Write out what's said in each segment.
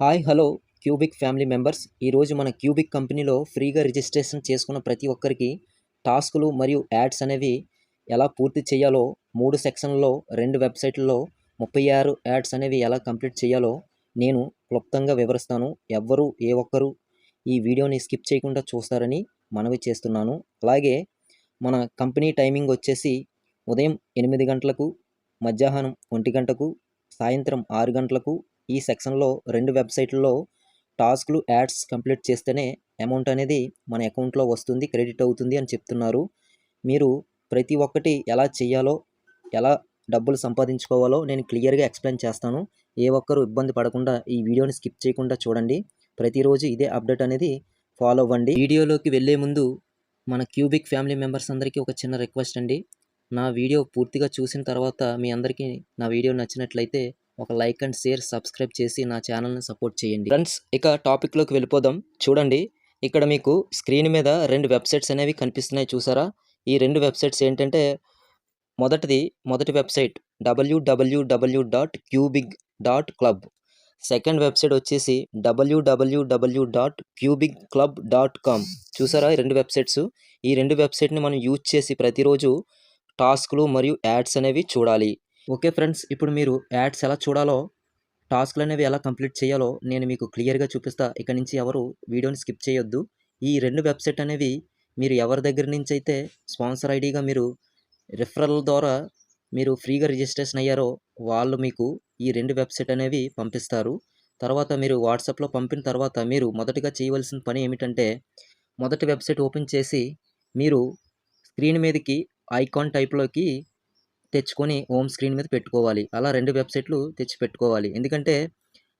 Hi hello cubic family members. ఈరోజు మన cubic కంపెనీలో ఫ్రీగా రిజిస్ట్రేషన్ చేసుకున్న ప్రతి ఒక్కరికి టాస్కులు మరియు యాడ్స్ అనేవి ఎలా పూర్తి చేయాలో మూడు సెక్షన్లలో రెండు వెబ్సైట్లలో ముప్పై ఆరు యాడ్స్ అనేవి ఎలా కంప్లీట్ చేయాలో నేను క్లుప్తంగా వివరిస్తాను. ఎవ్వరూ ఏ ఒక్కరు ఈ వీడియోని స్కిప్ చేయకుండా చూస్తారని మనవి చేస్తున్నాను. అలాగే మన కంపెనీ టైమింగ్ వచ్చేసి ఉదయం ఎనిమిది గంటలకు మధ్యాహ్నం ఒంటి గంటకు సాయంత్రం ఆరు గంటలకు ఈ సెక్షన్లో రెండు వెబ్సైట్లలో టాస్క్లు యాడ్స్ కంప్లీట్ చేస్తేనే అమౌంట్ అనేది మన అకౌంట్లో వస్తుంది క్రెడిట్ అవుతుంది అని చెప్తున్నారు. మీరు ప్రతి ఒక్కటి ఎలా చేయాలో ఎలా డబ్బులు సంపాదించుకోవాలో నేను క్లియర్గా ఎక్స్ప్లెయిన్ చేస్తాను. ఏ ఒక్కరు ఇబ్బంది పడకుండా ఈ వీడియోని స్కిప్ చేయకుండా చూడండి. ప్రతిరోజు ఇదే అప్డేట్ అనేది ఫాలో అవ్వండి. వీడియోలోకి వెళ్ళే ముందు మన క్యూబిక్ ఫ్యామిలీ మెంబర్స్ అందరికీ ఒక చిన్న రిక్వెస్ట్ అండి. నా వీడియో పూర్తిగా చూసిన తర్వాత మీ అందరికీ నా వీడియో నచ్చినట్లయితే ఒక లైక్ అండ్ షేర్ సబ్స్క్రైబ్ చేసి నా ఛానల్ని సపోర్ట్ చేయండి. ఫ్రెండ్స్ ఇక టాపిక్లోకి వెళ్ళిపోదాం. చూడండి ఇక్కడ మీకు స్క్రీన్ మీద రెండు వెబ్సైట్స్ అనేవి కనిపిస్తున్నాయి చూసారా? ఈ రెండు వెబ్సైట్స్ ఏంటంటే మొదటిది మొదటి website WWW dot cubic dot club second website వచ్చేసి WWW dot cubic club dot com చూసారా ఈ రెండు వెబ్సైట్స్? ఈ రెండు వెబ్సైట్ని మనం యూజ్ చేసి ప్రతిరోజు టాస్క్లు మరియు యాడ్స్ అనేవి చూడాలి. ఓకే ఫ్రెండ్స్ ఇప్పుడు మీరు యాడ్స్ ఎలా చూడాలో టాస్క్లు అనేవి ఎలా కంప్లీట్ చేయాలో నేను మీకు క్లియర్గా చూపిస్తా. ఇక నుంచి ఎవరు వీడియోని స్కిప్ చేయొద్దు. ఈ రెండు వెబ్సైట్ అనేవి మీరు ఎవరి దగ్గర నుంచి అయితే స్పాన్సర్ ఐడిగా మీరు రిఫరల్ ద్వారా మీరు ఫ్రీగా రిజిస్ట్రేషన్ అయ్యారో వాళ్ళు మీకు ఈ రెండు వెబ్సైట్ అనేవి పంపిస్తారు. తర్వాత మీరు వాట్సాప్లో పంపిన తర్వాత మీరు మొదటగా చేయవలసిన పని ఏమిటంటే మొదటి వెబ్సైట్ ఓపెన్ చేసి మీరు స్క్రీన్ మీదకి ఐకాన్ టైప్లోకి తెచ్చుకొని హోమ్ స్క్రీన్ మీద పెట్టుకోవాలి. అలా రెండు వెబ్సైట్లు తెచ్చి పెట్టుకోవాలి. ఎందుకంటే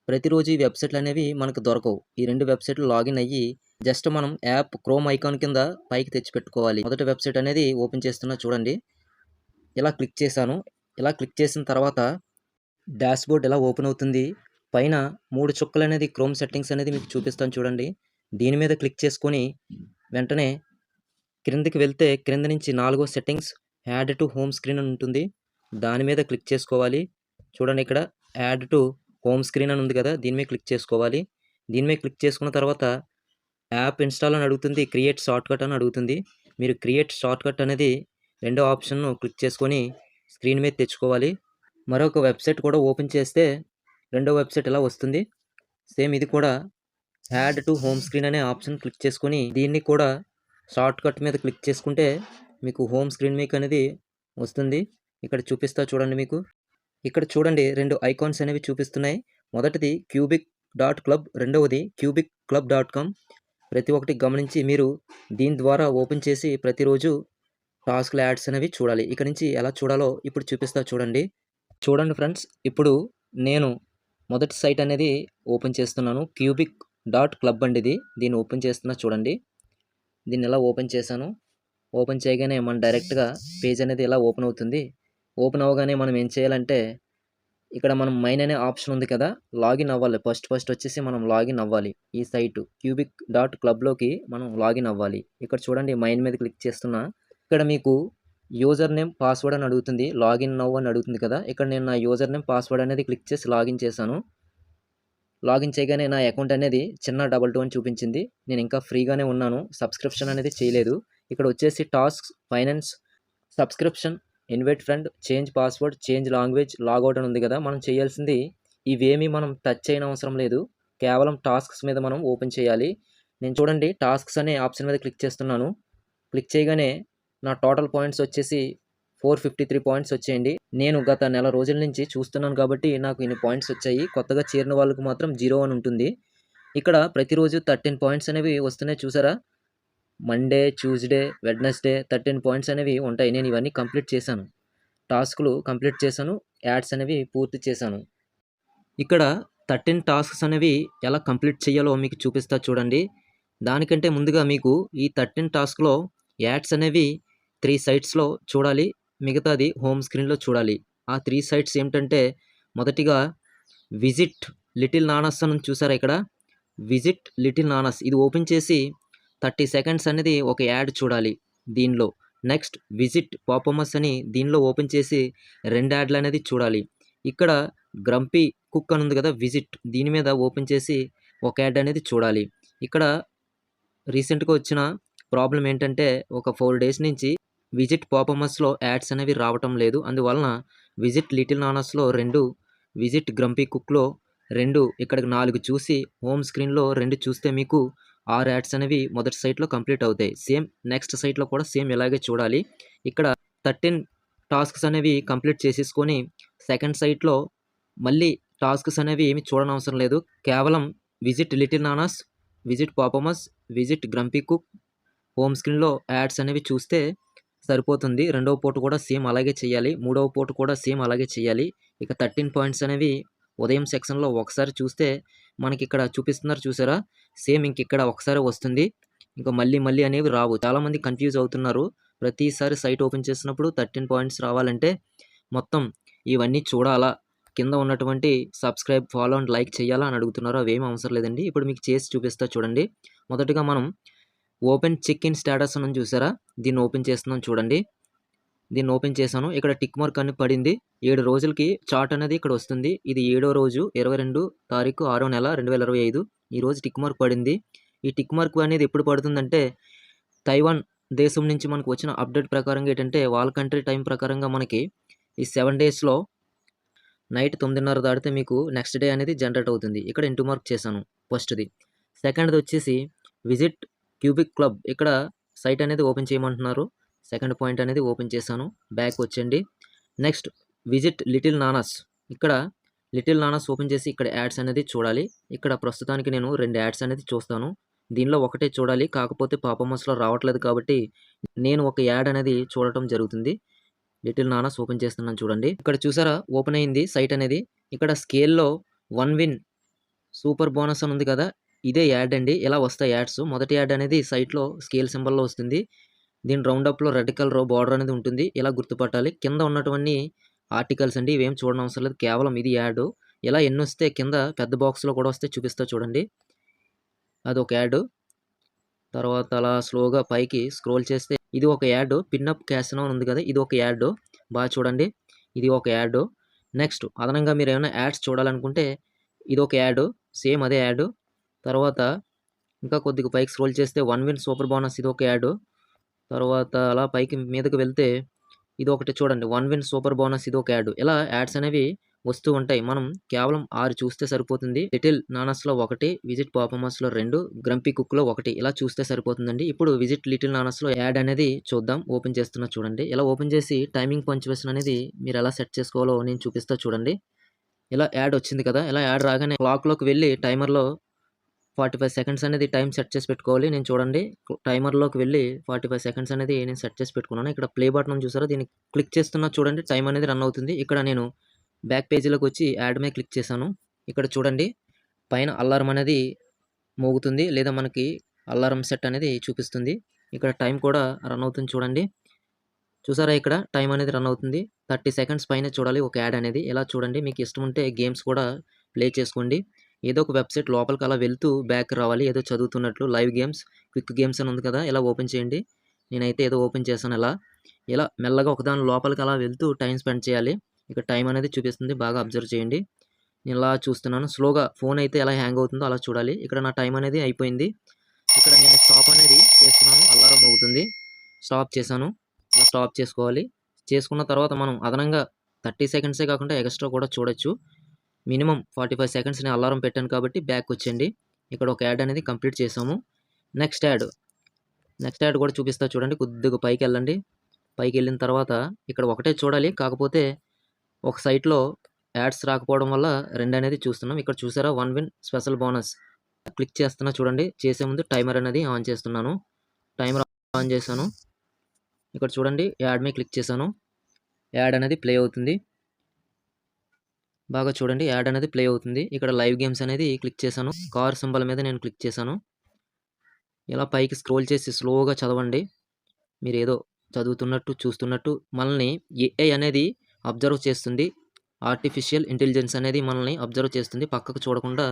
ప్రతిరోజు ఈ వెబ్సైట్లు అనేవి మనకు దొరకవు. ఈ రెండు వెబ్సైట్లు లాగిన్ అయ్యి జస్ట్ మనం యాప్ క్రోమ్ ఐకాన్ కింద పైకి తెచ్చి పెట్టుకోవాలి. మొదటి వెబ్సైట్ అనేది ఓపెన్ చేస్తున్నా చూడండి. ఇలా క్లిక్ చేశాను. ఇలా క్లిక్ చేసిన తర్వాత డాష్బోర్డ్ ఎలా ఓపెన్ అవుతుంది? పైన మూడు చుక్కలు అనేది క్రోమ్ సెట్టింగ్స్ అనేది మీకు చూపిస్తాను చూడండి. దీని మీద క్లిక్ చేసుకొని వెంటనే క్రిందికి వెళ్తే క్రింద నుంచి నాలుగో settings add to home screen అని ఉంటుంది. దాని మీద క్లిక్ చేసుకోవాలి. చూడండి ఇక్కడ యాడ్ టు హోమ్ స్క్రీన్ అని ఉంది కదా దీని మీద క్లిక్ చేసుకోవాలి. దీని మీద క్లిక్ చేసుకున్న తర్వాత యాప్ ఇన్స్టాల్ అని అడుగుతుంది క్రియేట్ షార్ట్కట్ అని అడుగుతుంది. మీరు క్రియేట్ షార్ట్కట్ అనేది రెండో ఆప్షన్ను క్లిక్ చేసుకొని స్క్రీన్ మీద తెచ్చుకోవాలి. మరొక వెబ్సైట్ కూడా ఓపెన్ చేస్తే రెండో వెబ్సైట్ ఇలా వస్తుంది. సేమ్ ఇది కూడా యాడ్ టు హోమ్ స్క్రీన్ అనే ఆప్షన్ క్లిక్ చేసుకొని దీన్ని కూడా షార్ట్ కట్ మీద క్లిక్ చేసుకుంటే మీకు హోమ్ స్క్రీన్ మీకు అనేది వస్తుంది. ఇక్కడ చూపిస్తా చూడండి మీకు. ఇక్కడ చూడండి రెండు ఐకాన్స్ అనేవి చూపిస్తున్నాయి. మొదటిది క్యూబిక్ డాట్ క్లబ్ రెండవది క్యూబిక్ క్లబ్ డాట్ కామ్. ప్రతి ఒక్కటి గమనించి మీరు దీని ద్వారా ఓపెన్ చేసి ప్రతిరోజు టాస్క్ల యాడ్స్ అనేవి చూడాలి. ఇక్కడ నుంచి ఎలా చూడాలో ఇప్పుడు చూపిస్తా చూడండి. చూడండి ఫ్రెండ్స్ ఇప్పుడు నేను మొదటి సైట్ అనేది ఓపెన్ చేస్తున్నాను. క్యూబిక్ డాట్ క్లబ్ అండి ఇది. దీన్ని ఓపెన్ చేస్తున్నా చూడండి. దీన్ని ఎలా ఓపెన్ చేశాను? ఓపెన్ చేయగానే మనం డైరెక్ట్గా పేజ్ అనేది ఇలా ఓపెన్ అవుతుంది? ఓపెన్ అవ్వగానే మనం ఏం చేయాలంటే ఇక్కడ మనం మైన్ అనే ఆప్షన్ ఉంది కదా లాగిన్ అవ్వాలి. ఫస్ట్ ఫస్ట్ వచ్చేసి మనం లాగిన్ అవ్వాలి ఈ సైటు. క్యూబిక్ డాట్ క్లబ్లోకి మనం లాగిన్ అవ్వాలి. ఇక్కడ చూడండి మైన్ మీద క్లిక్ చేస్తున్నా. ఇక్కడ మీకు యూజర్ నేమ్ పాస్వర్డ్ అని అడుగుతుంది. లాగిన్ నవ్ అని అడుగుతుంది కదా. ఇక్కడ నేను నా యూజర్ నేమ్ పాస్వర్డ్ అనేది క్లిక్ చేసి లాగిన్ చేశాను. లాగిన్ చేయగానే నా అకౌంట్ అనేది చిన్న డబల్ టూ అని చూపించింది. నేను ఇంకా ఫ్రీగానే ఉన్నాను. సబ్స్క్రిప్షన్ అనేది చేయలేదు. ఇక్కడ వచ్చేసి task finance subscription invite friend change password change language logout అని ఉంది కదా మనం చేయాల్సింది ఇవేమీ మనం టచ్ చేయని అవసరం లేదు. కేవలం టాస్క్స్ మీద మనం ఓపెన్ చేయాలి. నేను చూడండి టాస్క్స్ అనే ఆప్షన్ మీద క్లిక్ చేస్తున్నాను. క్లిక్ చేయగానే నా టోటల్ పాయింట్స్ వచ్చేసి ఫోర్ ఫిఫ్టీ త్రీ పాయింట్స్ వచ్చేయండి. నేను గత నెల రోజుల నుంచి చూస్తున్నాను కాబట్టి నాకు ఇన్ని పాయింట్స్ వచ్చాయి. కొత్తగా చేరిన వాళ్ళకు మాత్రం జీరో అని ఉంటుంది. ఇక్కడ ప్రతిరోజు థర్టీన్ పాయింట్స్ అనేవి వస్తున్నాయి చూసారా? Monday Tuesday Wednesday thirteen points అనేవి ఉంటాయి. నేను ఇవన్నీ కంప్లీట్ చేశాను. టాస్క్లు కంప్లీట్ చేశాను. యాడ్స్ అనేవి పూర్తి చేశాను. ఇక్కడ థర్టీన్ టాస్క్స్ అనేవి ఎలా కంప్లీట్ చేయాలో మీకు చూపిస్తా చూడండి. దానికంటే ముందుగా మీకు ఈ థర్టీన్ టాస్క్లో యాడ్స్ అనేవి త్రీ సైట్స్లో చూడాలి. మిగతాది హోమ్ స్క్రీన్లో చూడాలి. ఆ త్రీ సైట్స్ ఏమిటంటే మొదటిగా విజిట్ లిటిల్ నానస్ అని చూసారా ఇక్కడ? విజిట్ లిటిల్ నానస్ ఇది ఓపెన్ చేసి థర్టీ సెకండ్స్ అనేది ఒక యాడ్ చూడాలి దీనిలో. నెక్స్ట్ విజిట్ పాపమస్ అని దీనిలో ఓపెన్ చేసి రెండు యాడ్లు అనేది చూడాలి. ఇక్కడ గ్రంపీ కుక్ అని ఉంది కదా విజిట్ దీని మీద ఓపెన్ చేసి ఒక యాడ్ అనేది చూడాలి. ఇక్కడ రీసెంట్గా వచ్చిన ప్రాబ్లం ఏంటంటే ఒక ఫోర్ డేస్ నుంచి విజిట్ పాపమస్లో యాడ్స్ అనేవి రావటం లేదు. అందువలన విజిట్ లిటిల్ నానస్లో రెండు విజిట్ గ్రంపీ కుక్లో రెండు ఇక్కడికి నాలుగు చూసి హోమ్ స్క్రీన్లో రెండు చూస్తే మీకు ఆరు యాడ్స్ అనేవి మొదటి సైట్లో కంప్లీట్ అవుతాయి. సేమ్ నెక్స్ట్ సైట్లో కూడా సేమ్ ఇలాగే చూడాలి. ఇక్కడ థర్టీన్ టాస్క్స్ అనేవి కంప్లీట్ చేసేసుకొని సెకండ్ సైట్లో మళ్ళీ టాస్క్స్ అనేవి ఏమి చూడనవసరం లేదు. కేవలం visit little నానాస్ visit పాపమస్ visit grumpy cook home స్క్రీన్లో యాడ్స్ అనేవి చూస్తే సరిపోతుంది. రెండవ పోటు కూడా సేమ్ అలాగే చేయాలి. మూడవ పోటు కూడా సేమ్ అలాగే చేయాలి. ఇక థర్టీన్ పాయింట్స్ అనేవి ఉదయం సెక్షన్లో ఒకసారి చూస్తే మనకి ఇక్కడ చూపిస్తున్నారు చూసారా? సేమ్ ఇంక ఇక్కడ ఒకసారి వస్తుంది. ఇంకా మళ్ళీ మళ్ళీ అనేవి రావు. చాలామంది కన్ఫ్యూజ్ అవుతున్నారు. ప్రతిసారి సైట్ ఓపెన్ చేసినప్పుడు థర్టీన్ పాయింట్స్ రావాలంటే మొత్తం ఇవన్నీ చూడాలా? కింద ఉన్నటువంటి సబ్స్క్రైబ్ ఫాలో అండ్ లైక్ చేయాలా అని అడుగుతున్నారు? అవేం అవసరం లేదండి. ఇప్పుడు మీకు చేసి చూపిస్తా చూడండి. మొదటగా మనం ఓపెన్ చెక్ ఇన్ స్టేటస్ అని చూసారా? దీన్ని ఓపెన్ చేస్తున్నాం చూడండి. దీన్ని ఓపెన్ చేశాను. ఇక్కడ టిక్ మార్క్ అని పడింది. ఏడు రోజులకి చార్ట్ అనేది ఇక్కడ వస్తుంది. ఇది ఏడో రోజు ఇరవై రెండు తారీఖు ఆరో నెల రెండు వేల ఇరవై ఐదు. ఈ రోజు టిక్ మార్క్ పడింది. ఈ టిక్ మార్క్ అనేది ఎప్పుడు పడుతుందంటే తైవాన్ దేశం నుంచి మనకు వచ్చిన అప్డేట్ ప్రకారంగా ఏంటంటే వాళ్ళ కంట్రీ టైం ప్రకారంగా మనకి ఈ సెవెన్ డేస్లో నైట్ తొమ్మిదిన్నర దాటితే మీకు నెక్స్ట్ డే అనేది జనరేట్ అవుతుంది. ఇక్కడ ఇంటూ మార్క్ చేశాను ఫస్ట్ది. సెకండ్ది వచ్చేసి విజిట్ క్యూబిక్ క్లబ్. ఇక్కడ సైట్ అనేది ఓపెన్ చేయమంటున్నారు. సెకండ్ పాయింట్ అనేది ఓపెన్ చేశాను. బ్యాక్ వచ్చండి నెక్స్ట్ విజిట్ లిటిల్ నానాస్ ఇక్కడ లిటిల్ నానాస్ ఓపెన్ చేసి ఇక్కడ యాడ్స్ అనేది చూడాలి. ఇక్కడ ప్రస్తుతానికి నేను రెండు యాడ్స్ అనేది చూస్తాను. దీనిలో ఒకటే చూడాలి. కాకపోతే పాపమస్లో రావట్లేదు కాబట్టి నేను ఒక యాడ్ అనేది చూడటం జరుగుతుంది. లిటిల్ నానాస్ ఓపెన్ చేస్తున్నాను చూడండి. ఇక్కడ చూసారా? ఓపెన్ అయింది సైట్ అనేది. ఇక్కడ స్కేల్లో వన్ విన్ సూపర్ బోనస్ అని ఉంది కదా. ఇదే యాడ్ అండి. ఇలా వస్తాయి యాడ్స్ మొదటి యాడ్ అనేది సైట్లో స్కేల్ సింబల్లో వస్తుంది. దీని రౌండప్లో రెడ్ కలర్ బార్డర్ అనేది ఉంటుంది. ఇలా గుర్తుపట్టాలి. కింద ఉన్నటువంటి ఆర్టికల్స్ అండి ఇవేం చూడడం అవసరం లేదు. కేవలం ఇది యాడ్. ఇలా ఎన్ని వస్తే కింద పెద్ద బాక్స్లో కూడా వస్తే చూపిస్తా చూడండి. అది ఒక యాడ్. తర్వాత అలా స్లోగా పైకి స్క్రోల్ చేస్తే ఇది ఒక యాడ్. పిన్అప్ క్యాసినో అని ఉంది కదా ఇది ఒక యాడ్. బాగా చూడండి. ఇది ఒక యాడ్. నెక్స్ట్ అదనంగా మీరు ఏమైనా యాడ్స్ చూడాలనుకుంటే ఇది ఒక యాడ్. సేమ్ అదే యాడ్. తర్వాత ఇంకా కొద్దిగా పైకి స్క్రోల్ చేస్తే వన్ విన్ సూపర్ బోనస్ ఇది ఒక యాడ్. తర్వాత అలా పైకి మీదకి వెళ్తే ఇది ఒకటి చూడండి. వన్ విన్ సూపర్ బోనస్ ఇది ఒక యాడ్. ఇలా యాడ్స్ అనేవి వస్తూ ఉంటాయి. మనం కేవలం ఆరు చూస్తే సరిపోతుంది. లిటిల్ నానస్లో ఒకటి విజిట్ పాపమాస్లో రెండు గ్రంపీ కుక్లో ఒకటి. ఇలా చూస్తే సరిపోతుందండి. ఇప్పుడు విజిట్ లిటిల్ నానస్లో యాడ్ అనేది చూద్దాం. ఓపెన్ చేస్తున్నా చూడండి. ఇలా ఓపెన్ చేసి టైమింగ్ పంచువేషన్ అనేది మీరు ఎలా సెట్ చేసుకోవాలో నేను చూపిస్తా చూడండి. ఇలా యాడ్ వచ్చింది కదా? ఇలా యాడ్ రాగానే క్లాక్లోకి వెళ్ళి టైమర్లో ఫార్టీ ఫైవ్ సెకండ్స్ అనేది టైం సెట్ చేసి పెట్టుకోవాలి. నేను చూడండి టైమర్లోకి వెళ్ళి ఫార్టీ ఫైవ్ సెకండ్స్ అనేది నేను సెట్ చేసి పెట్టుకున్నాను. ఇక్కడ ప్లే బటన్ చూసారా? దీన్ని క్లిక్ చేస్తున్నా చూడండి టైం అనేది రన్ అవుతుంది. ఇక్కడ నేను బ్యాక్ పేజీలోకి వచ్చి యాడ్ మీద క్లిక్ చేశాను. ఇక్కడ చూడండి పైన అల్లారం అనేది మోగుతుంది లేదా మనకి అల్లారం సెట్ అనేది చూపిస్తుంది. ఇక్కడ టైం కూడా రన్ అవుతుంది చూడండి. చూసారా ఇక్కడ? టైం అనేది రన్ అవుతుంది. థర్టీ సెకండ్స్ పైన చూడాలి ఒక యాడ్ అనేది. ఎలా చూడండి? మీకు ఇష్టం ఉంటే గేమ్స్ కూడా ప్లే చేసుకోండి. ఏదో ఒక వెబ్సైట్ లోపలికి అలా వెళ్తూ బ్యాక్ రావాలి ఏదో చదువుతున్నట్లు లైవ్ గేమ్స్ క్విక్ గేమ్స్ అని ఉంది కదా ఇలా ఓపెన్ చేయండి? నేనైతే ఏదో ఓపెన్ చేశాను ఇలా ఇలా మెల్లగా ఒకదాని లోపలికి అలా వెళ్తూ టైం స్పెండ్ చేయాలి. ఇక్కడ టైం అనేది చూపిస్తుంది బాగా అబ్జర్వ్ చేయండి. నేను ఇలా చూస్తున్నాను. స్లోగా ఫోన్ అయితే ఎలా హ్యాంగ్ అవుతుందో అలా చూడాలి. ఇక్కడ నా టైం అనేది అయిపోయింది. ఇక్కడ నేను స్టాప్ అనేది చేస్తున్నాను. అల్లారం అవుతుంది స్టాప్ చేశాను. ఇలా స్టాప్ చేసుకోవాలి. చేసుకున్న తర్వాత మనం అదనంగా థర్టీ సెకండ్సే కాకుండా ఎక్స్ట్రా కూడా చూడొచ్చు. మినిమం ఫార్టీ ఫైవ్ సెకండ్స్ నేను అలారం పెట్టాను కాబట్టి బ్యాక్ వచ్చండి ఇక్కడ ఒక యాడ్ అనేది కంప్లీట్ చేసాము. Next add. నెక్స్ట్ యాడ్ కూడా చూపిస్తా చూడండి. కొద్దిగా పైకి వెళ్ళండి. పైకి వెళ్ళిన తర్వాత ఇక్కడ ఒకటే చూడాలి. కాకపోతే ఒక సైట్లో యాడ్స్ రాకపోవడం వల్ల రెండు అనేది చూస్తున్నాం. ఇక్కడ చూసారా? One win special bonus. Click చేస్తున్నా చూడండి. చేసే ముందు టైమర్ అనేది ఆన్ చేస్తున్నాను. టైమర్ ఆన్ చేశాను. ఇక్కడ చూడండి. యాడ్ మీద క్లిక్ చేశాను. యాడ్ అనేది ప్లే అవుతుంది. బాగా చూడండి యాడ్ అనేది ప్లే అవుతుంది. ఇక్కడ లైవ్ గేమ్స్ అనేది క్లిక్ చేశాను. కార్ సింబల్ మీద నేను క్లిక్ చేశాను. ఇలా పైకి స్క్రోల్ చేసి స్లోగా చదవండి. మీరు ఏదో చదువుతున్నట్టు చూస్తున్నట్టు మనల్ని ఏఐ అనేది అబ్జర్వ్ చేస్తుంది. ఆర్టిఫిషియల్ ఇంటెలిజెన్స్ అనేది మనల్ని అబ్జర్వ్ చేస్తుంది. పక్కకు చూడకుండా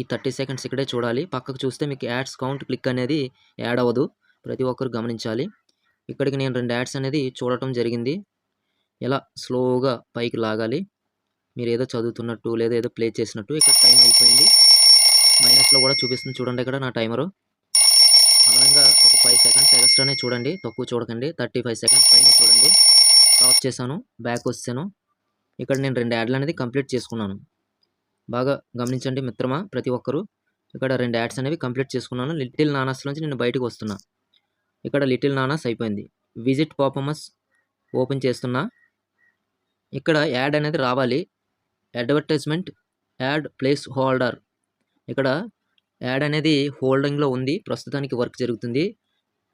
ఈ థర్టీ సెకండ్స్ ఇక్కడే చూడాలి. పక్కకు చూస్తే మీకు యాడ్స్ కౌంట్ క్లిక్ అనేది యాడ్ అవ్వదు. ప్రతి ఒక్కరు గమనించాలి. ఇక్కడికి నేను రెండు యాడ్స్ అనేది చూడటం జరిగింది. ఇలా స్లోగా పైకి లాగాలి. మీరు ఏదో చదువుతున్నట్టు లేదా ఏదో ప్లే చేసినట్టు ఇక్కడ టైం అయిపోయింది. మైనస్లో కూడా చూపిస్తుంది చూడండి ఇక్కడ నా టైమరు అదనంగా ఒక ఫైవ్ సెకండ్స్ ఎక్స్ట్రానే చూడండి తక్కువ చూడకండి థర్టీ ఫైవ్ సెకండ్స్ పైన చూడండి. స్టాప్ చేశాను బ్యాక్ వచ్చాను. ఇక్కడ నేను రెండు యాడ్లు అనేది కంప్లీట్ చేసుకున్నాను. బాగా గమనించండి మిత్రమా ప్రతి ఒక్కరూ. ఇక్కడ రెండు యాడ్స్ అనేవి కంప్లీట్ చేసుకున్నాను. లిటిల్ నానాస్ నుంచి నేను బయటకు వస్తున్నా. ఇక్కడ లిటిల్ నానాస్ అయిపోయింది. విజిట్ పర్ఫార్మెన్స్ ఓపెన్ చేస్తున్నా. ఇక్కడ యాడ్ అనేది రావాలి. Advertisement ad placeholder. ఇక్కడ యాడ్ అనేది హోల్డింగ్లో ఉంది ప్రస్తుతానికి వర్క్ జరుగుతుంది.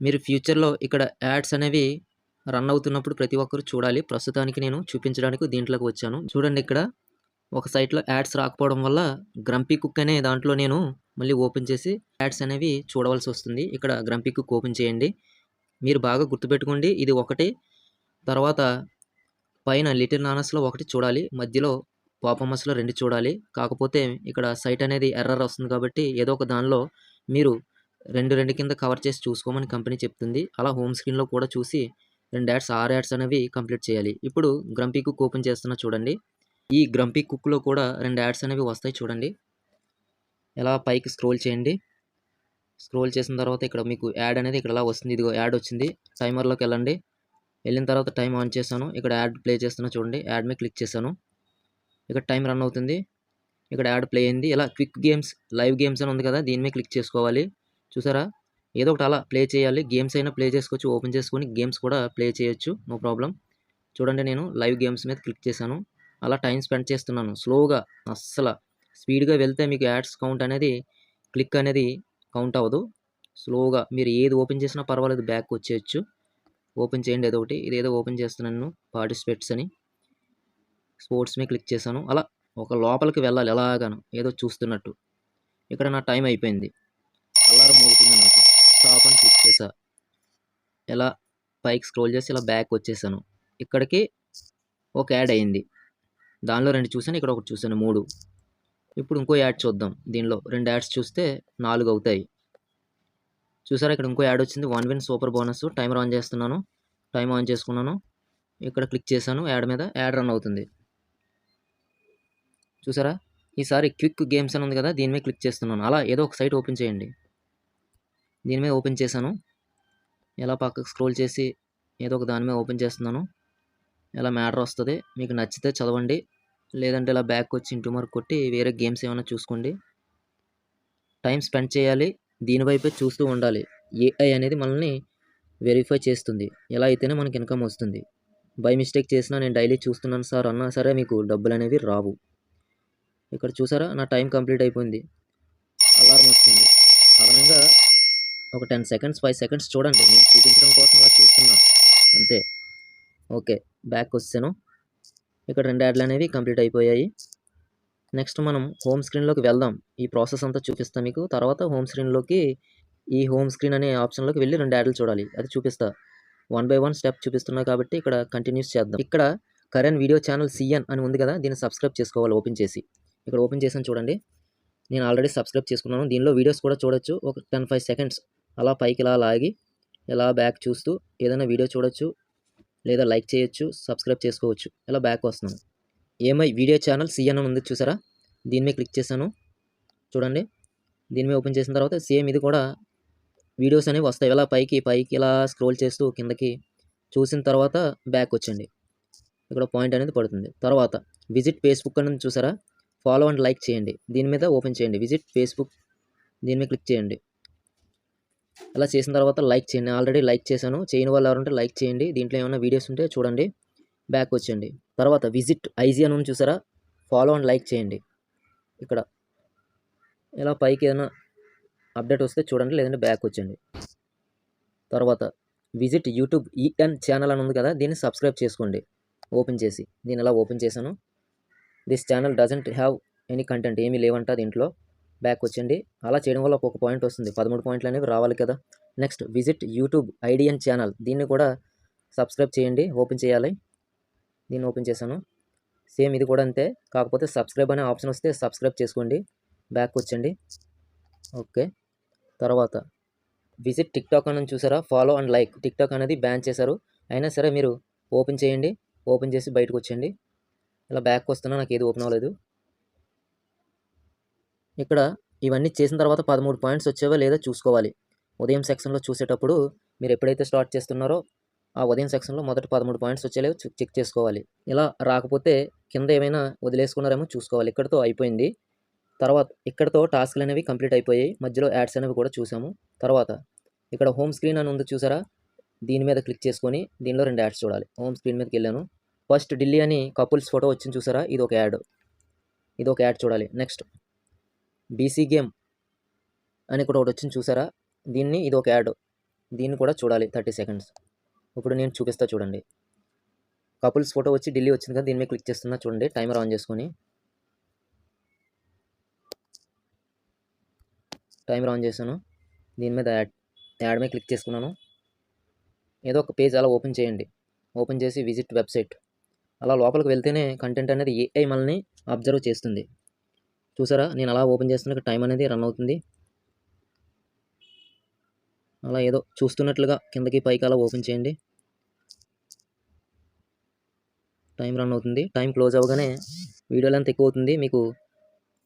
మీరు ఫ్యూచర్లో ఇక్కడ యాడ్స్ అనేవి రన్ అవుతున్నప్పుడు ప్రతి ఒక్కరు చూడాలి. ప్రస్తుతానికి నేను చూపించడానికి దీంట్లోకి వచ్చాను. చూడండి ఇక్కడ ఒక సైట్లో యాడ్స్ రాకపోవడం వల్ల గ్రంపీ కుక్ అనే దాంట్లో నేను మళ్ళీ ఓపెన్ చేసి యాడ్స్ అనేవి చూడవలసి వస్తుంది. ఇక్కడ గ్రంపీ కుక్ ఓపెన్ చేయండి. మీరు బాగా గుర్తుపెట్టుకోండి ఇది ఒకటి. తర్వాత పైన లిటిల్ నానస్లో ఒకటి చూడాలి. మధ్యలో పాపమస్లో రెండు చూడాలి. కాకపోతే ఇక్కడ సైట్ అనేది ఎర్రర్ వస్తుంది కాబట్టి ఏదో ఒక దానిలో మీరు రెండు రెండు కింద కవర్ చేసి చూసుకోమని కంపెనీ చెప్తుంది. అలా హోమ్ స్క్రీన్లో కూడా చూసి రెండు యాడ్స్ ఆరు యాడ్స్ అనేవి కంప్లీట్ చేయాలి. ఇప్పుడు గ్రంపీ కుక్ ఓపెన్ చేస్తున్నా చూడండి. ఈ గ్రంపీ కుక్లో కూడా రెండు యాడ్స్ అనేవి వస్తాయి చూడండి. ఎలా పైకి స్క్రోల్ చేయండి. స్క్రోల్ చేసిన తర్వాత ఇక్కడ మీకు యాడ్ అనేది ఇక్కడ ఎలా వస్తుంది? ఇదిగో యాడ్ వచ్చింది. టైమర్లోకి వెళ్ళండి. వెళ్ళిన తర్వాత టైం ఆన్ చేశాను. ఇక్కడ యాడ్ ప్లే చేస్తున్నా చూడండి. యాడ్ మీద క్లిక్ చేశాను. ఇక్కడ టైం రన్ అవుతుంది. ఇక్కడ యాడ్ ప్లే అయింది. ఇలా క్విక్ గేమ్స్ లైవ్ గేమ్స్ అని ఉంది కదా దీని మీద క్లిక్ చేసుకోవాలి. చూసారా? ఏదో ఒకటి అలా ప్లే చేయాలి. గేమ్స్ అయినా ప్లే చేసుకోవచ్చు ఓపెన్ చేసుకొని గేమ్స్ కూడా ప్లే చేయొచ్చు. No problem. చూడండి నేను లైవ్ గేమ్స్ మీద క్లిక్ చేశాను. అలా టైం స్పెండ్ చేస్తున్నాను. స్లోగా అస్సలు స్పీడ్గా వెళ్తే మీకు యాడ్స్ కౌంట్ అనేది క్లిక్ అనేది కౌంట్ అవ్వదు. స్లోగా మీరు ఏది ఓపెన్ చేసినా పర్వాలేదు బ్యాక్ వచ్చేయచ్చు. ఓపెన్ చేయండి ఏదో ఒకటి. ఇదేదో ఓపెన్ చేస్తున్నాను పార్టిసిపేట్స్ అని. స్పోర్ట్స్ మీద క్లిక్ చేశాను. అలా ఒక లోపలికి వెళ్ళాలి ఎలాగాను ఏదో చూస్తున్నట్టు. ఇక్కడ నా టైం అయిపోయింది. అల్లారం మోగుతుంది నాకు. స్టాప్ అని క్లిక్ చేశా. ఇలా పైకి స్క్రోల్ చేసి ఇలా బ్యాక్ వచ్చేసాను. ఇక్కడికి ఒక యాడ్ అయింది. దానిలో రెండు చూసాను ఇక్కడ ఒకటి చూశాను మూడు. ఇప్పుడు ఇంకో యాడ్ చూద్దాం. దీనిలో రెండు యాడ్స్ చూస్తే నాలుగు అవుతాయి. చూసారా ఇక్కడ ఇంకో యాడ్ వచ్చింది. One win super bonus. Timer on చేస్తున్నాను. టైం ఆన్ చేసుకున్నాను. ఇక్కడ క్లిక్ చేశాను యాడ్ మీద. యాడ్ రన్ అవుతుంది. చూసారా? ఈసారి క్విక్ గేమ్స్ అని ఉంది కదా దీని మీద క్లిక్ చేస్తున్నాను. అలా ఏదో ఒక సైట్ ఓపెన్ చేయండి. దీని మీద ఓపెన్ చేశాను. ఎలా పక్కకు స్క్రోల్ చేసి ఏదో ఒక దాని మీద ఓపెన్ చేస్తున్నాను. ఎలా మ్యాటర్ వస్తుంది మీకు నచ్చితే చదవండి. లేదంటే ఇలా బ్యాక్ వచ్చి ఇంటూ మార్క్ కొట్టి వేరే గేమ్స్ ఏమైనా చూసుకోండి. టైం స్పెండ్ చేయాలి. దీనివైపే చూస్తూ ఉండాలి. ఏఐ అనేది మనల్ని వెరిఫై చేస్తుంది. ఎలా అయితేనే మనకి ఇన్కమ్ వస్తుంది. బై మిస్టేక్ చేసినా నేను డైలీ చూస్తున్నాను సార్ అన్నా సరే మీకు డబ్బులు అనేవి రావు. ఇక్కడ చూసారా? నా టైం కంప్లీట్ అయిపోయింది. అలారం వస్తుంది. అదనంగా ఒక టెన్ సెకండ్స్ ఫైవ్ సెకండ్స్ చూడండి. నేను చూపించడం కోసం అలా చూస్తున్నా. అంతే. ఓకే. బ్యాక్ వచ్చాను ఇక్కడ రెండు యాడ్లు అనేవి కంప్లీట్ అయిపోయాయి. నెక్స్ట్ మనం హోమ్ స్క్రీన్లోకి వెళ్దాం. ఈ ప్రాసెస్ అంతా చూపిస్తాను మీకు. తర్వాత హోమ్ స్క్రీన్లోకి ఈ హోమ్ స్క్రీన్ అనే ఆప్షన్లోకి వెళ్ళి రెండు యాడ్లు చూడాలి. అది చూపిస్తా. వన్ బై వన్ స్టెప్ చూపిస్తున్నా కాబట్టి ఇక్కడ కంటిన్యూస్ చేద్దాం. ఇక్కడ కరెంట్ వీడియో ఛానల్ సిఎన్ అని ఉంది కదా? దీన్ని సబ్స్క్రైబ్ చేసుకోవాలి ఓపెన్ చేసి. ఇక్కడ ఓపెన్ చేసాను చూడండి. నేను ఆల్రెడీ సబ్స్క్రైబ్ చేసుకున్నాను. దీనిలో వీడియోస్ కూడా చూడొచ్చు. ఒక టెన్ ఫైవ్ సెకండ్స్ అలా పైకి ఇలా లాగి ఇలా బ్యాక్ చూస్తూ ఏదైనా వీడియో చూడొచ్చు లేదా లైక్ చేయొచ్చు సబ్స్క్రైబ్ చేసుకోవచ్చు. ఇలా బ్యాక్ వస్తున్నాను. ఏమై వీడియో ఛానల్ సిఎన్ అని ఉంది చూసారా? దీని మీద క్లిక్ చేశాను. చూడండి. దీని మీద ఓపెన్ చేసిన తర్వాత సేమ్ ఇది కూడా వీడియోస్ అనేవి వస్తాయి. ఇలా పైకి పైకి ఇలా స్క్రోల్ చేస్తూ కిందకి చూసిన తర్వాత బ్యాక్ వచ్చండి. ఇక్కడ పాయింట్ అనేది పడుతుంది. తర్వాత విజిట్ ఫేస్బుక్ అనేది చూసారా? ఫాలో అండ్ లైక్ చేయండి. దీని మీద ఓపెన్ చేయండి. Visit Facebook. దీని మీద క్లిక్ చేయండి. అలా చేసిన తర్వాత లైక్ చేయండి. ఆల్రెడీ లైక్ చేశాను. చేయని వాళ్ళు ఎవరంటే లైక్ చేయండి. దీంట్లో ఏమైనా వీడియోస్ ఉంటే చూడండి. బ్యాక్ వచ్చేయండి. తర్వాత విజిట్ ఐజీ అని చూసారా? ఫాలో అండ్ లైక్ చేయండి. ఇక్కడ. ఇలా పైకి ఏదైనా అప్డేట్ వస్తే చూడండి. లేదంటే బ్యాక్ వచ్చేయండి. తర్వాత విజిట్ యూట్యూబ్ ఈఎన్ ఛానల్ అని ఉంది కదా? దీన్ని సబ్స్క్రైబ్ చేసుకోండి. ఓపెన్ చేసి. నేను ఇలా ఓపెన్ చేశాను? This channel doesn't have any content ఏమీ లేవంట దీంట్లో. బ్యాక్ వచ్చండి అలా చేయడం వల్ల ఒక్కొక్క పాయింట్ వస్తుంది. పదమూడు పాయింట్లు అనేవి రావాలి కదా. నెక్స్ట్ విజిట్ యూట్యూబ్ ఐడియన్ ఛానల్. దీన్ని కూడా సబ్స్క్రైబ్ చేయండి. ఓపెన్ చేయాలి. దీన్ని ఓపెన్ చేశాను. సేమ్ ఇది కూడా అంతే. కాకపోతే సబ్స్క్రైబ్ అనే ఆప్షన్ వస్తే సబ్స్క్రైబ్ చేసుకోండి. బ్యాక్ వచ్చండి ఓకే. తర్వాత విజిట్ టిక్టాక్ అని చూసారా? Follow and like. టిక్టాక్ అనేది బ్యాన్ చేశారు. అయినా సరే మీరు ఓపెన్ చేయండి. ఓపెన్ చేసి బయటకు వచ్చేయండి. ఇలా బ్యాక్ వస్తున్నా నాకు ఏది ఓపెన్ అవ్వలేదు. ఇక్కడ ఇవన్నీ చేసిన తర్వాత పదమూడు పాయింట్స్ వచ్చేవా లేదా చూసుకోవాలి. ఉదయం సెక్షన్లో చూసేటప్పుడు మీరు ఎప్పుడైతే స్టార్ట్ చేస్తున్నారో ఆ ఉదయం సెక్షన్లో మొదటి పదమూడు పాయింట్స్ వచ్చేలేవు చెక్ చెక్ చేసుకోవాలి. ఇలా రాకపోతే కింద ఏమైనా వదిలేసుకున్నారేమో చూసుకోవాలి. ఇక్కడతో అయిపోయింది. తర్వాత ఇక్కడతో టాస్క్లు అనేవి కంప్లీట్ అయిపోయాయి. మధ్యలో యాడ్స్ అనేవి కూడా చూసాము. తర్వాత ఇక్కడ హోమ్ స్క్రీన్ అని ఉంది చూసారా? దీని మీద క్లిక్ చేసుకొని దీనిలో రెండు యాడ్స్ చూడాలి. హోమ్ స్క్రీన్ మీదకి వెళ్ళాను. ఫస్ట్ ఢిల్లీ అని కపుల్స్ ఫోటో వచ్చింది చూసారా? ఇది ఒక యాడ్ ఇది ఒక యాడ్ చూడాలి నెక్స్ట్ బీసీ గేమ్ అని కూడా ఒకటి వచ్చింది చూసారా? దీన్ని ఇది ఒక యాడ్ దీన్ని కూడా చూడాలి. థర్టీ సెకండ్స్ ఇప్పుడు నేను చూపిస్తా చూడండి. కపుల్స్ ఫోటో వచ్చి ఢిల్లీ వచ్చింది కదా దీని మీద క్లిక్ చేస్తున్నా చూడండి. టైమర్ ఆన్ చేసుకొని. టైమర్ ఆన్ చేశాను. దీని మీద యాడ్ యాడ్ మీద క్లిక్ చేసుకున్నాను. ఏదో ఒక పేజ్ అలా ఓపెన్ చేయండి. ఓపెన్ చేసి విజిట్ వెబ్సైట్ అలా లోపలికి వెళ్తేనే కంటెంట్ అనేది ఏఐ మనల్ని అబ్జర్వ్ చేస్తుంది. చూసారా? నేను అలా ఓపెన్ చేస్తున్న టైం అనేది రన్ అవుతుంది. అలా ఏదో చూస్తున్నట్లుగా కిందకి పైకి అలా ఓపెన్ చేయండి. టైం రన్ అవుతుంది. టైం క్లోజ్ అవ్వగానే వీడియో లెంత్ ఎక్కువ అవుతుంది. మీకు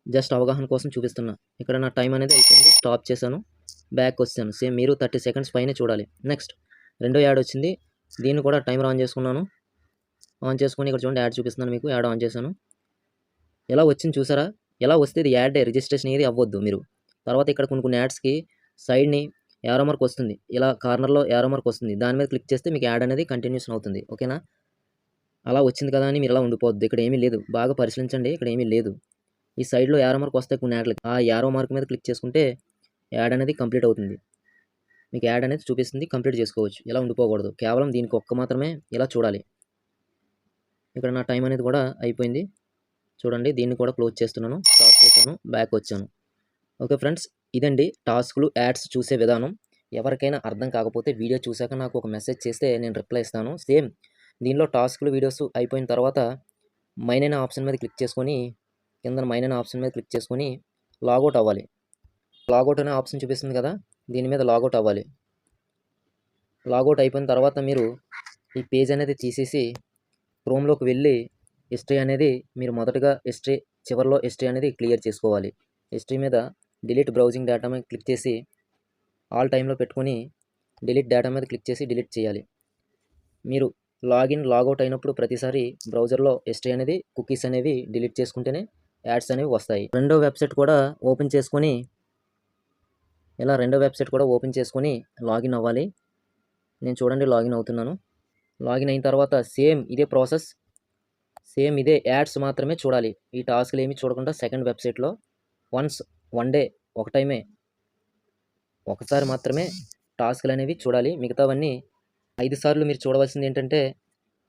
జస్ట్ అవగాహన కోసం చూపిస్తున్నా. ఇక్కడ నా టైం అనేది అయిపోయింది. స్టాప్ చేశాను. బ్యాక్ వచ్చాను. సేమ్ మీరు థర్టీ సెకండ్స్ పైన చూడాలి. నెక్స్ట్ రెండో యాడ్ వచ్చింది. దీన్ని కూడా టైం ఆన్ చేసుకున్నాను. ఆన్ చేసుకుని ఇక్కడ చూడండి యాడ్ చూపిస్తున్నాను మీకు యాడ్ ఆన్ చేశాను. ఎలా వచ్చింది చూసారా? ఎలా వస్తే ఇది యాడ్ రిజిస్ట్రేషన్ ఏది అవ్వద్దు మీరు. తర్వాత ఇక్కడ కొన్ని కొన్ని యాడ్స్కి సైడ్ని యారో మార్క్ వస్తుంది. ఇలా కార్నర్లో యారో మార్క్ వస్తుంది. దాని మీద క్లిక్ చేస్తే మీకు యాడ్ అనేది కంటిన్యూషన్ అవుతుంది. ఓకేనా? అలా వచ్చింది కదా అని మీరు ఇలా ఉండిపోద్దు? ఇక్కడ ఏమీ లేదు. బాగా పరిశీలించండి. ఇక్కడ ఏమీ లేదు. ఈ సైడ్లో యారో మార్క్ వస్తే కొన్ని యాడ్లు. ఆ యారో మార్క్ మీద క్లిక్ చేసుకుంటే యాడ్ అనేది కంప్లీట్ అవుతుంది. మీకు యాడ్ అనేది చూపిస్తుంది. కంప్లీట్ చేసుకోవచ్చు. ఇలా ఉండిపోకూడదు. కేవలం దీనికి ఒక్క మాత్రమే ఇలా చూడాలి. ఇక్కడ నా టైం అనేది కూడా అయిపోయింది. చూడండి దీన్ని కూడా క్లోజ్ చేస్తున్నాను. స్టాప్ చేశాను బ్యాక్ వచ్చాను. ఓకే ఫ్రెండ్స్ ఇదండి టాస్క్లు యాడ్స్ చూసే విధానం. ఎవరికైనా అర్థం కాకపోతే వీడియో చూశాక నాకు ఒక మెసేజ్ చేస్తే నేను రిప్లై ఇస్తాను. సేమ్ దీనిలో టాస్క్లు వీడియోస్ అయిపోయిన తర్వాత మైన్ ఆప్షన్ మీద క్లిక్ చేసుకొని కింద మైన్ ఆప్షన్ మీద క్లిక్ చేసుకొని లాగౌట్ అవ్వాలి. లాగౌట్ అనే ఆప్షన్ చూపిస్తుంది కదా దీని మీద లాగౌట్ అవ్వాలి. లాగౌట్ అయిపోయిన తర్వాత మీరు ఈ పేజ్ అనేది తీసేసి క్రోమ్లోకి వెళ్ళి హిస్టరీ అనేది మీరు మొదటగా హిస్టరీ చివరిలో హిస్టరీ అనేది క్లియర్ చేసుకోవాలి. హిస్టరీ మీద డిలీట్ బ్రౌజింగ్ డేటా మీద క్లిక్ చేసి ఆల్ టైంలో పెట్టుకొని డిలీట్ డేటా మీద క్లిక్ చేసి డిలీట్ చేయాలి. మీరు లాగిన్ లాగౌట్ అయినప్పుడు ప్రతిసారి బ్రౌజర్లో హిస్టరీ అనేది కుకీస్ అనేవి డిలీట్ చేసుకుంటేనే యాడ్స్ అనేవి వస్తాయి. రెండో వెబ్సైట్ కూడా ఓపెన్ చేసుకొని ఇలా రెండో వెబ్సైట్ కూడా ఓపెన్ చేసుకొని లాగిన్ అవ్వాలి. నేను చూడండి లాగిన్ అవుతున్నాను. లాగిన్ అయిన తర్వాత సేమ్ ఇదే ప్రాసెస్ సేమ్ ఇదే యాడ్స్ మాత్రమే చూడాలి. ఈ టాస్క్లు ఏమి చూడకుండా సెకండ్ వెబ్సైట్లో వన్స్ వన్ డే ఒక టైమే ఒకసారి మాత్రమే టాస్క్లు అనేవి చూడాలి. మిగతావన్నీ ఐదు సార్లు మీరు చూడవలసింది ఏంటంటే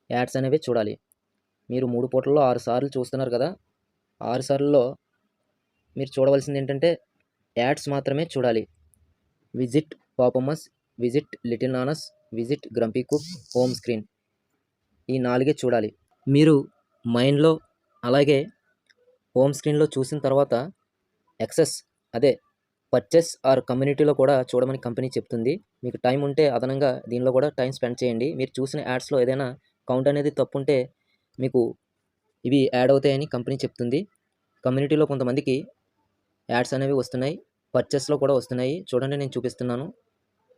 యాడ్స్ అనేవి చూడాలి. మీరు మూడు పూటల్లో ఆరు సార్లు చూస్తున్నారు కదా ఆరు సార్లలో మీరు చూడవలసింది ఏంటంటే యాడ్స్ మాత్రమే చూడాలి. Visit పాపమస్ visit Little Nanas visit Grumpy Cook home screen. ఈ నాలుగే చూడాలి. మీరు మైండ్లో అలాగే హోమ్ స్క్రీన్లో చూసిన తర్వాత ఎక్సెస్ అదే పర్చేస్ ఆర్ కమ్యూనిటీలో కూడా చూడమని కంపెనీ చెప్తుంది. మీకు టైం ఉంటే అదనంగా దీనిలో కూడా టైం స్పెండ్ చేయండి. మీరు చూసిన యాడ్స్లో ఏదైనా కౌంట్ అనేది తప్పు ఉంటే మీకు ఇవి యాడ్ అవుతాయని కంపెనీ చెప్తుంది. కమ్యూనిటీలో కొంతమందికి యాడ్స్ అనేవి వస్తున్నాయి. పర్చేస్లో కూడా వస్తున్నాయి. చూడండి నేను చూపిస్తున్నాను.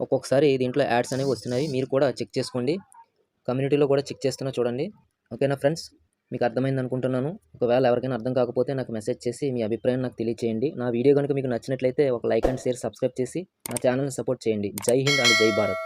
ఒక్కొక్కసారి దీంట్లో యాడ్స్ అనేవి వస్తున్నాయి. మీరు కూడా చెక్ చేసుకోండి. కమ్యూనిటీలో కూడా చెక్ చేస్తున్నా చూడండి. ఓకేనా ఫ్రెండ్స్? మీకు అర్థమైంది అనుకుంటున్నాను. ఒకవేళ ఎవరికైనా అర్థం కాకపోతే నాకు మెసేజ్ చేసి మీ అభిప్రాయం నాకు తెలియచేయండి. నా వీడియో కనుక మీకు నచ్చినట్లయితే ఒక లైక్ అండ్ షేర్ సబ్స్క్రైబ్ చేసి నా ఛానల్ని సపోర్ట్ చేయండి. జై హింద్ అండ్ జై భారత్.